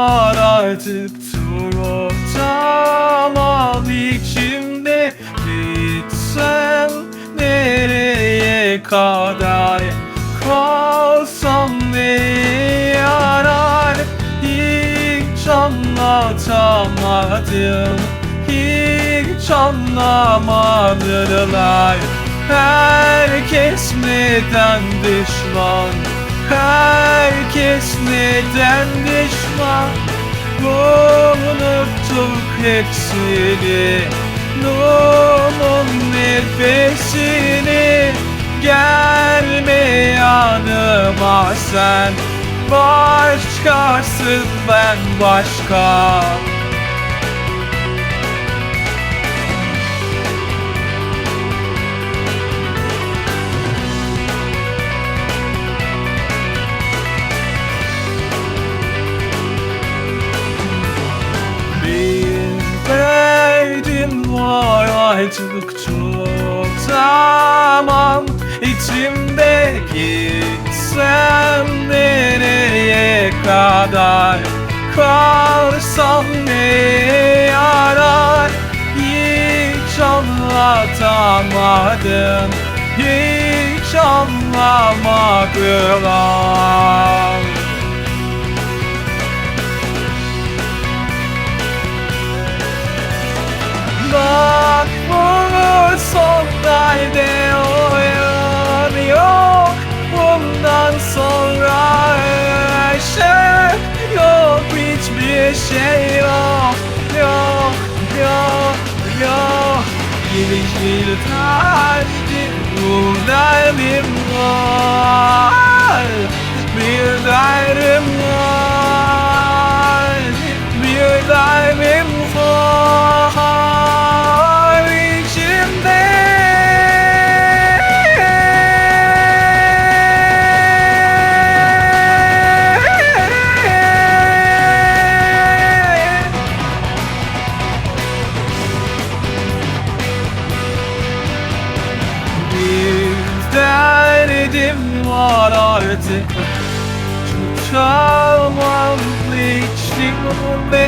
var artık tutamam içimde. Gitsem nereye kadar Kalsam ne yarar? Hiç anlatamadım Hiç anlamadılar. Herkes neden düşman? Herkes neden düşman Unuttuk hepsini. Nur'un nefesini. Gelme yanıma sen. Başkasın ben başka artık çok tamam. İçimde gitsem nereye kadar Kalsam ne yarar Hiç anlatamadım Hiç anlamadılar sondaydı oyun yok. Bundan sonra aşık yok. Hiçbir şey yok. Yok yok yok. Bir bir tercih Bu derdim var derdim var artık. Tutamam içimde